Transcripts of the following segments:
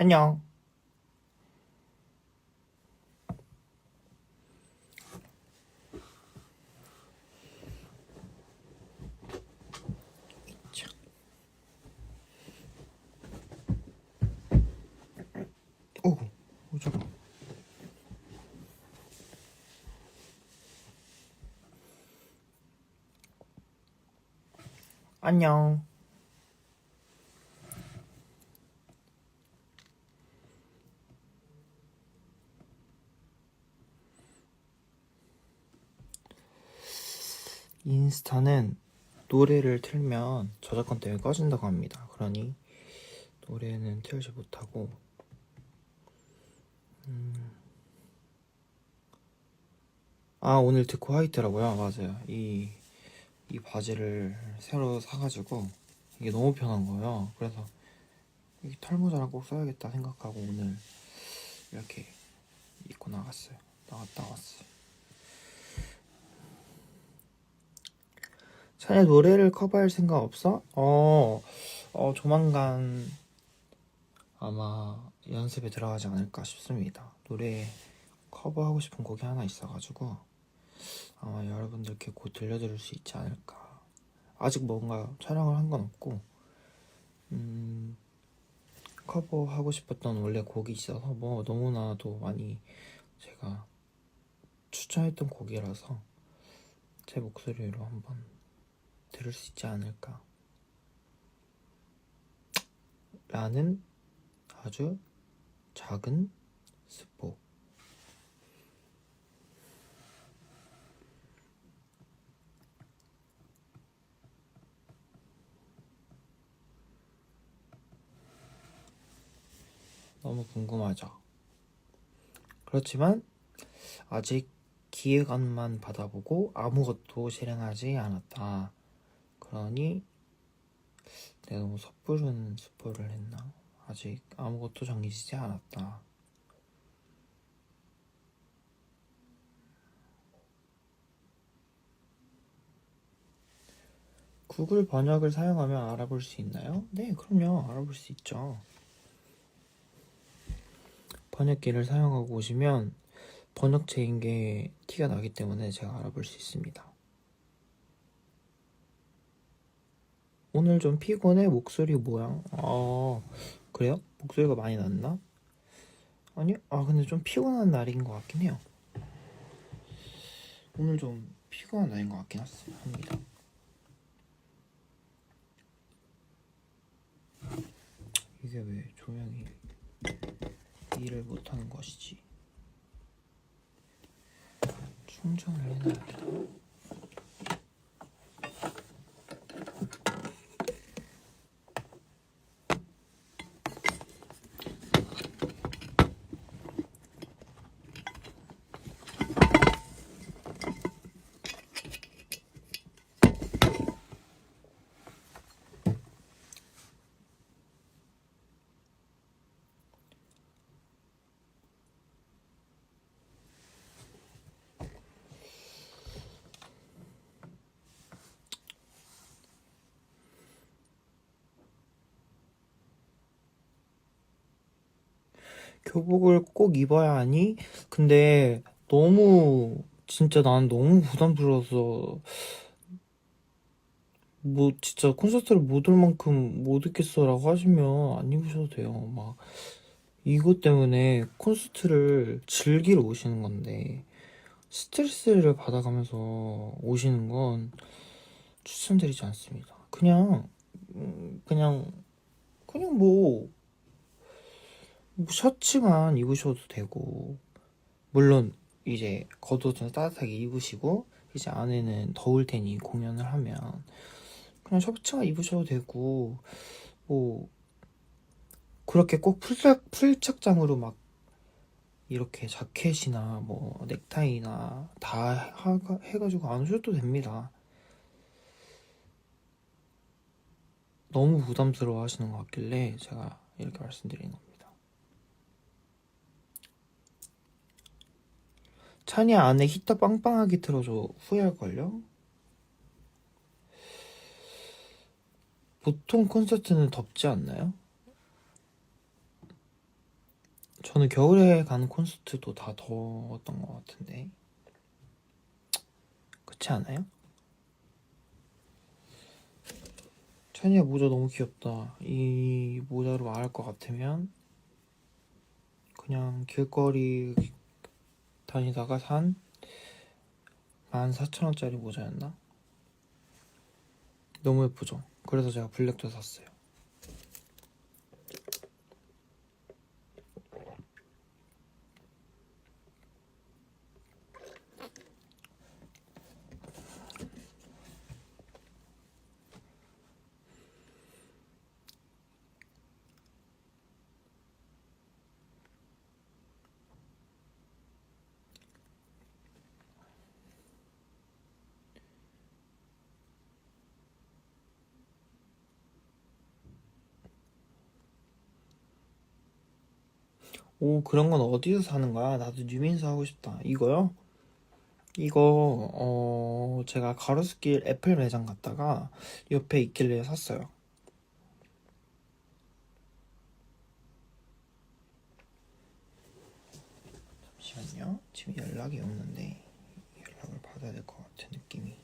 안녕. 자. 오, 오 잠깐. 안녕. 인스타는 노래를 틀면 저작권 때문에 꺼진다고 합니다. 그러니 노래는 틀지 못하고 음. 아 오늘 듣고 화이트라고요? 맞아요. 이, 이 바지를 새로 사가지고 이게 너무 편한 거예요. 그래서 이 털모자랑 꼭 써야겠다 생각하고 오늘 이렇게 입고 나갔어요. 나갔다 왔어요. 찬이 노래를 커버할 생각 없어? 어, 어, 조만간 아마 연습에 들어가지 않을까 싶습니다. 노래 커버하고 싶은 곡이 하나 있어가지고 아마 여러분들께 곧 들려드릴 수 있지 않을까. 아직 뭔가 촬영을 한 건 없고, 음, 커버하고 싶었던 원래 곡이 있어서 뭐 너무나도 많이 제가 추천했던 곡이라서 제 목소리로 한번 들을 수 있지 않을까. 라는 아주 작은 스포. 너무 궁금하죠? 그렇지만 아직 기획안만 받아보고 아무것도 실행하지 않았다. 그러니 내가 너무 섣부른 스포를 했나? 아직 아무것도 정해지지 않았다. 구글 번역을 사용하면 알아볼 수 있나요? 네, 그럼요. 알아볼 수 있죠. 번역기를 사용하고 오시면 번역체인 게 티가 나기 때문에 제가 알아볼 수 있습니다. 오늘 좀 피곤해 목소리 모양. 아 그래요? 목소리가 많이 났나? 아니 아 근데 좀 피곤한 날인 것 같긴 해요. 오늘 좀 피곤한 날인 것 같긴 합니다. 이게 왜 조명이 일을 못하는 것이지? 충전을 해놔야겠다. 교복을 꼭 입어야 하니? 근데 너무 진짜 난 너무 부담스러워서 뭐 진짜 콘서트를 못 올 만큼 못 입겠어라고 하시면 안 입으셔도 돼요. 막 이것 때문에 콘서트를 즐기러 오시는 건데 스트레스를 받아가면서 오시는 건 추천드리지 않습니다. 그냥 음, 그냥 그냥 뭐뭐 셔츠만 입으셔도 되고 물론 이제 겉옷은 따뜻하게 입으시고 이제 안에는 더울 테니 공연을 하면 그냥 셔츠만 입으셔도 되고 뭐 그렇게 꼭 풀착, 풀착장으로 막 이렇게 자켓이나 뭐 넥타이나 다 하- 해가지고 안 오셔도 됩니다. 너무 부담스러워 하시는 것 같길래 제가 이렇게 말씀드리는 겁니다. 찬이 안에 히터 빵빵하게 틀어줘 후회할걸요? 보통 콘서트는 덥지 않나요? 저는 겨울에 간 콘서트도 다 더웠던 것 같은데. 그렇지 않아요? 찬이야 모자 너무 귀엽다. 이 모자로 말할 것 같으면 그냥 길거리 다니다가 산 14,000원짜리 모자였나? 너무 예쁘죠? 그래서 제가 블랙도 샀어요. 오, 그런 건 어디서 사는 거야? 나도 뉴민스 하고 싶다. 이거요? 이거, 어, 제가 가로수길 애플 매장 갔다가 옆에 있길래 샀어요. 잠시만요. 지금 연락이 없는데 연락을 받아야 될 것 같은 느낌이.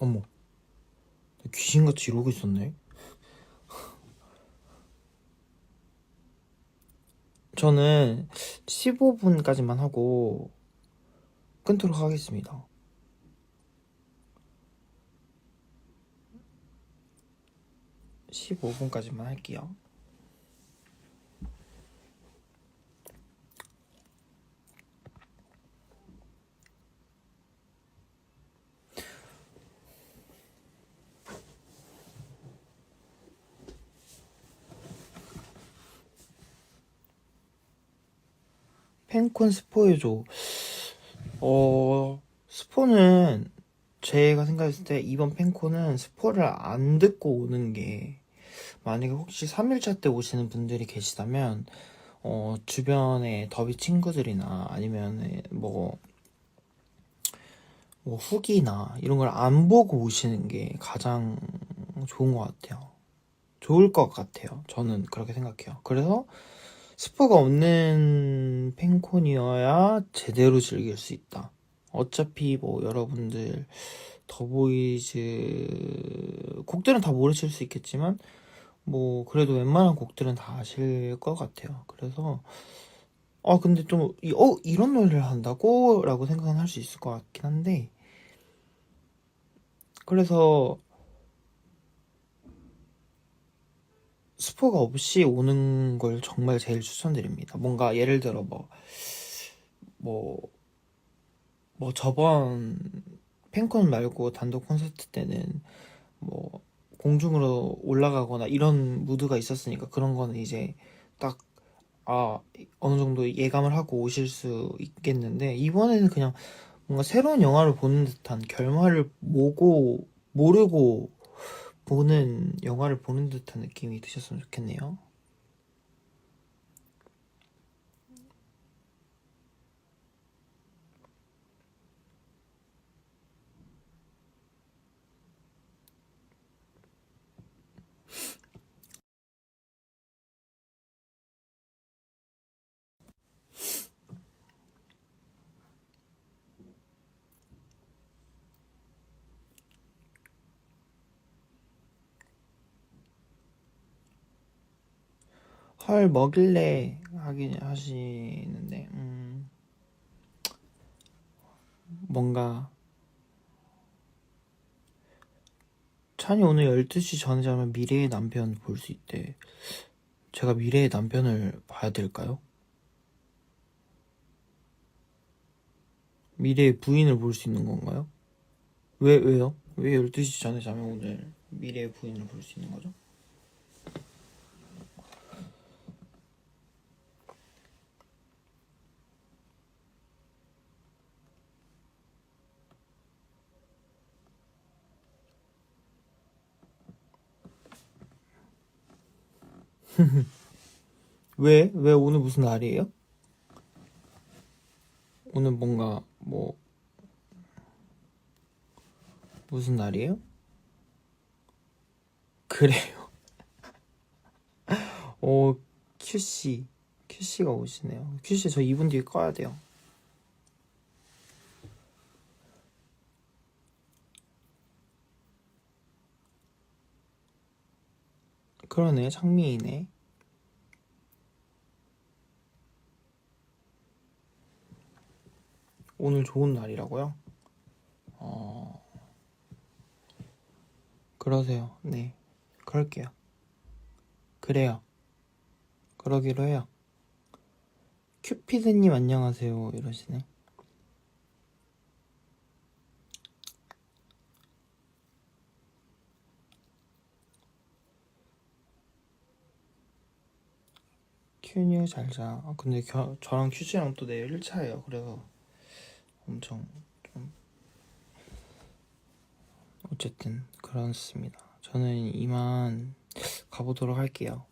어머, 귀신같이 이러고 있었네. 저는 15분까지만 하고 끊도록 하겠습니다. 십오 분까지만 할게요. 팬콘 스포해줘. 어, 스포는 제가 생각했을 때 이번 팬콘은 스포를 안 듣고 오는 게 만약에 혹시 3일차 때 오시는 분들이 계시다면 어, 주변에 더비 친구들이나 아니면 뭐, 뭐 후기나 이런 걸 안 보고 오시는 게 가장 좋은 것 같아요. 좋을 것 같아요. 저는 그렇게 생각해요. 그래서 스포가 없는 팬콘이어야 제대로 즐길 수 있다. 어차피 뭐 여러분들 더보이즈 곡들은 다 모르실 수 있겠지만 뭐 그래도 웬만한 곡들은 다 아실 것 같아요. 그래서 아 근데 좀 이- 어, 이런 노래를 한다고? 라고 생각은 할 수 있을 것 같긴 한데 그래서 스포가 없이 오는 걸 정말 제일 추천드립니다. 뭔가 예를 들어 뭐, 뭐, 뭐 저번 팬콘 말고 단독 콘서트 때는 뭐 공중으로 올라가거나 이런 무드가 있었으니까 그런 거는 이제 딱, 아, 어느 정도 예감을 하고 오실 수 있겠는데 이번에는 그냥 뭔가 새로운 영화를 보는 듯한 결말을 모고, 모르고 보는 영화를 보는 듯한 느낌이 드셨으면 좋겠네요. 헐 먹일래 하긴 하시는데 음 뭔가 찬이 오늘 12시 전에 자면 미래의 남편 볼 수 있대 제가 미래의 남편을 봐야 될까요? 미래의 부인을 볼 수 있는 건가요? 왜 왜요? 왜 12시 전에 자면 오늘 미래의 부인을 볼 수 있는 거죠? 왜? 왜 오늘 무슨 날이에요? 오늘 뭔가 뭐 무슨 날이에요? 그래요. 오 큐씨 큐씨가 오시네요. 큐씨 저 2분 뒤에 꺼야 돼요. 그러네 장미이네. 오늘 좋은 날이라고요? 어, 그러세요. 네, 그럴게요. 그래요. 그러기로 해요. 큐피드님 안녕하세요. 이러시네. 큐니어 잘자. 아, 근데 겨, 저랑 큐씨랑 또 내일 1차예요. 그래서 엄청 좀 어쨌든 그렇습니다. 저는 이만 가보도록 할게요.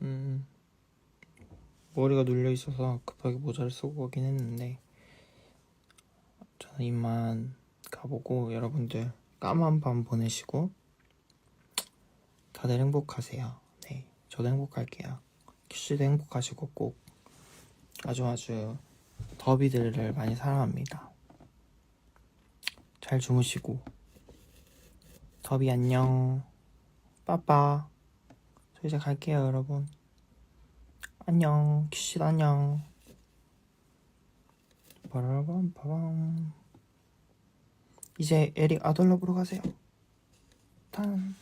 음, 머리가 눌려 있어서 급하게 모자를 쓰고 가긴 했는데 저는 이만 가보고 여러분들 까만 밤 보내시고 다들 행복하세요. 네, 저도 행복할게요. 큐씨도 행복하시고 꼭 아주 아주 더비들을 많이 사랑합니다. 잘 주무시고. 더비 안녕. 빠빠. 저 이제 갈게요 여러분. 안녕. 큐씨도 안녕. 빠라밤 빠밤. 이제 에릭 아돌러 보러 가세요. 탄